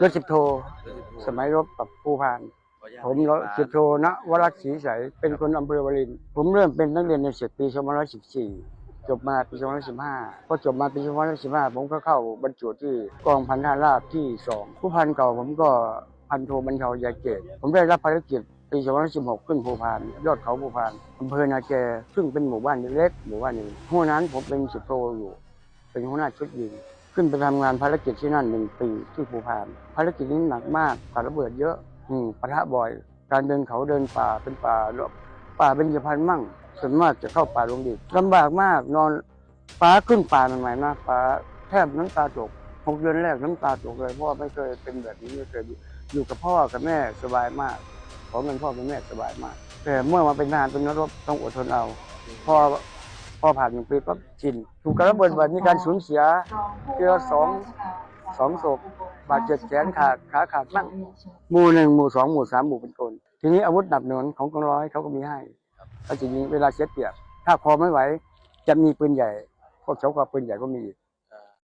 รถสิบโท สมัยรบกับผู้พาน ผมรถสิบโทนะวรักษ์ศรีใสเป็นคนอำเภอวารินผมเริ่มเป็นนักเรียนในเสร็จปี2514 จบมาปี2515พอจบมาปี2515 ผมก็เข้าบรรจุที่กองพันทหารราบที่ 2 ผู้พันเก่าผมก็พันโทบรรเทายาเกต ผมได้รับภารกิจปี2516 ขึ้นภูพาน ยอดเขาภูพานอำเภอนาแกซึ่งเป็นหมู่บ้านเล็กๆหมู่บ้านหนึ่งหัวนั้นผมเป็นสิบโทอยู่ เป็นหัวหน้าชุดยิง ขึ้นไปทำงานภารกิจที่นั่นหนึ่งปีที่ภูพานภารกิจนี้หนักมากปาระเบิดเยอะอืมปะทะบ่อย การเดินเขาเดินป่าเป็นป่ารอบป่าเป็นยพันมั่งส่วนมากจะเข้าป่าลงดิบลำบากมากนอนป้าขึ้นป่าใหม่ๆนะป้าแทบน้ำตาตกหกเดือนแรกน้ำตาตกเลยพ่อไม่เคยเป็นแบบนี้ไม่เคยอยู่อยู่กับพ่อกับแม่สบายมาก ขอเงินพ่อเป็นแม่สบายมาก แต่เมื่อมาเป็นทหารเป็นนักรบต้องอดทนเอา พอ พอผ่านหนึ่งปีปั๊บชินถูกกระเบิดวันมีการสูญเสียเกือสองสองศพบาดเจ็บแขนขาดขาขาดบ้างหมู่หนึ่งหมู่สองหมู่สามหมู่เป็นคนทีนี้อาวุธหนับหนุนของกองร้อยเขาก็มีให้เขาจะยิงเวลาเช็ดเปียบถ้าพอไม่ไหวจะมีปืนใหญ่พวกเขาก็ปืนใหญ่ก็มีอีก